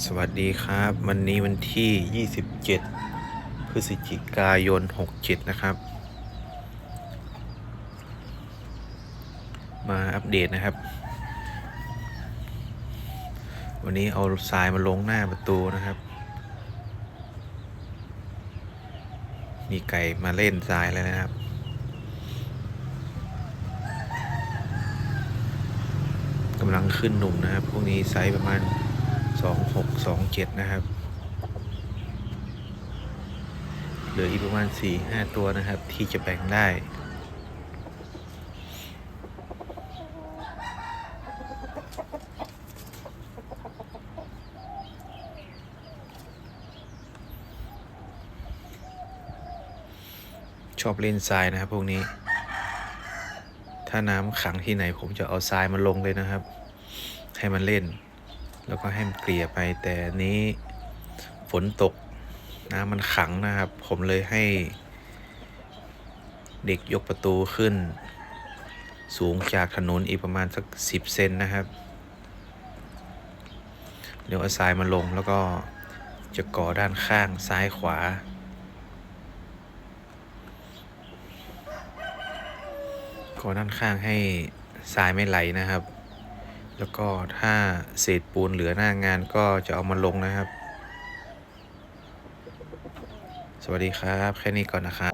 สวัสดีครับ วันนี้วันที่ 27 พฤศจิกายน 67 นะครับ มาอัปเดตนะครับ วันนี้เอาทรายมาลงหน้าประตูนะครับ มีไก่มาเล่นทรายแล้วนะครับกำลังขึ้นหนุ่มนะครับ พวกนี้ไซส์ประมาณ สองหกสองเจ็ดนะครับเหลืออีกประมาณสี่ห้าตัวนะครับ ที่จะแบ่งได้ชอบเล่นทรายนะครับพวกนี้ ถ้าน้ำขังที่ไหนผมจะเอาทรายมาลงเลยนะครับ ให้มันเล่น แล้วก็ให้มันเกลี่ยไปแต่นนี้ฝนตกน้ำมันขังนะครับ ผมเลยให้ เด็กยกประตูขึ้น สูงจากถนนอีกประมาณสักสิบเซนนะครับ เดี๋ยวเอาทรายมาลงแล้วก็จะก่อด้านข้างซ้ายขวา ก่อด้านข้างให้ทรายไม่ไหลนะครับ แล้วก็ถ้าเศษปูนเหลือหน้างานก็จะเอามาลงนะครับ สวัสดีครับ แค่นี้ก่อนนะครับ